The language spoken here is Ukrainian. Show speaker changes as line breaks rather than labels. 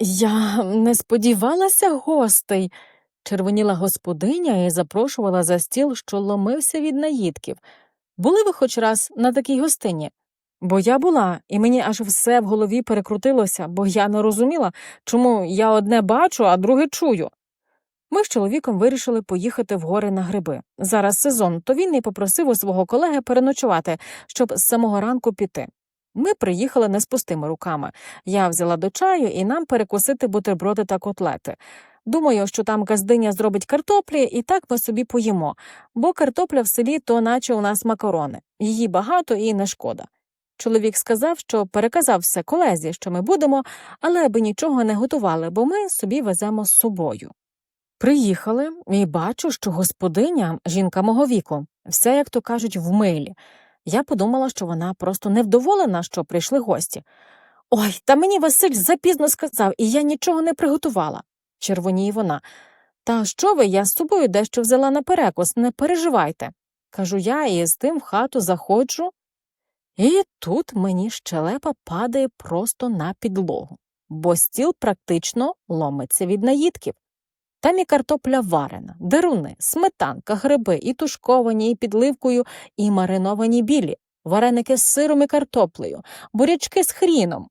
Я не сподівалася гостей, червоніла господиня і запрошувала за стіл, що ломився від наїдків. Були ви хоч раз на такій гостині? Бо я була, і мені аж все в голові перекрутилося, бо я не розуміла, чому я одне бачу, а друге чую. Ми з чоловіком вирішили поїхати в гори на гриби. Зараз сезон, то він і попросив у свого колеги переночувати, щоб з самого ранку піти. Ми приїхали не з пустими руками. Я взяла до чаю і нам перекусити бутерброди та котлети. Думаю, що там газдиня зробить картоплі, і так ми собі поїмо, бо картопля в селі то наче у нас макарони. Її багато і не шкода. Чоловік сказав, що переказав все колезі, що ми будемо, але аби нічого не готували, бо ми собі веземо з собою. Приїхали і бачу, що господиня, жінка мого віку, все, як то кажуть, в милі. Я подумала, що вона просто невдоволена, що прийшли гості. Ой, та мені Василь запізно сказав, і я нічого не приготувала, червоніє вона. Та що ви, я з собою дещо взяла на перекус, не переживайте. Кажу я і з тим в хату заходжу. І тут мені щелепа падає просто на підлогу, бо стіл практично ломиться від наїдків. Там і картопля варена, деруни, сметанка, гриби, і тушковані, і підливкою, і мариновані білі, вареники з сиром і картоплею, бурячки з хріном,